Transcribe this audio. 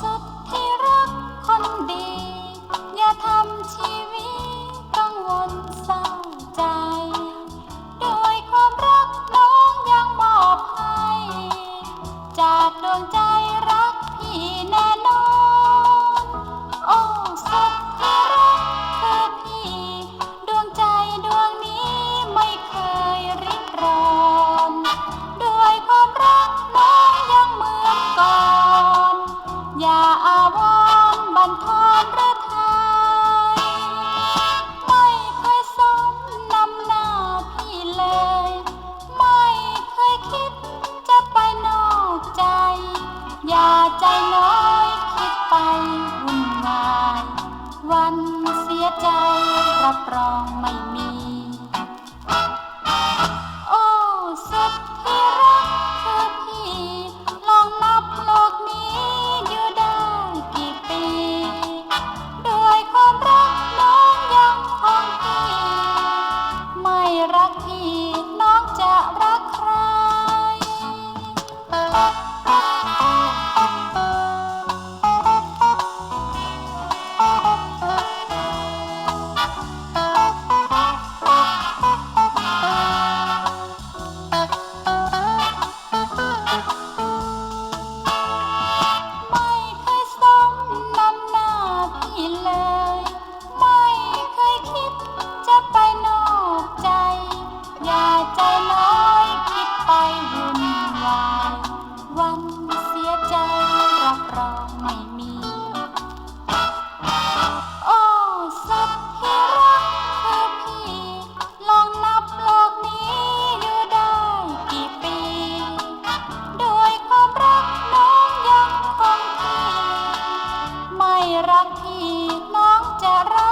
สุดที่รักคนดี อย่าทำชีวิตต้องวนเศร้าใจ ด้วยความรักน้องยังมอบให้ จากดวงใจรักพี่แน่นอน่อนทอนระทาไม่เคยสมนำหน้าพี่เลย ไม่เคยคิดจะไปนอกใจ อย่าใจน้อยคิดไปวุ่นวาย วันเสียใจรับรองไม่มี ที่น้องจะรักใคร รักที่น้องจะรัก